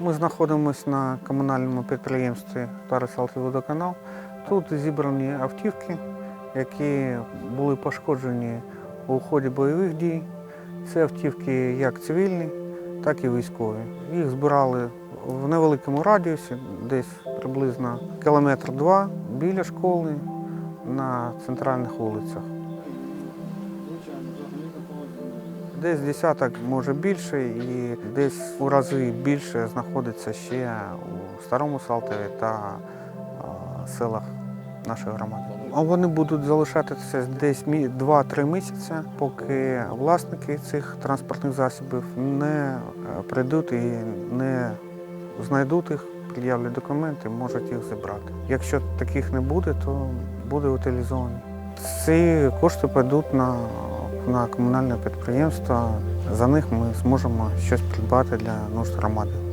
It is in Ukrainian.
Ми знаходимося на комунальному підприємстві Тарасалти водоканал. Тут зібрані автівки, які були пошкоджені у ході бойових дій. Це автівки як цивільні, так і військові. Їх збирали в невеликому радіусі, десь приблизно кілометр два біля школи на центральних вулицях. Десь десяток, може більше, і десь у рази більше знаходиться ще у Старому Салтові та селах нашої громади. Вони будуть залишатися десь 2-3 місяці, поки власники цих транспортних засобів не е, прийдуть і не знайдуть їх, пред'являть документи, можуть їх забрати. Якщо таких не буде, то буде утилізовані. Ці кошти підуть на, на комунальне підприємство. За них ми зможемо щось придбати для нужд громади.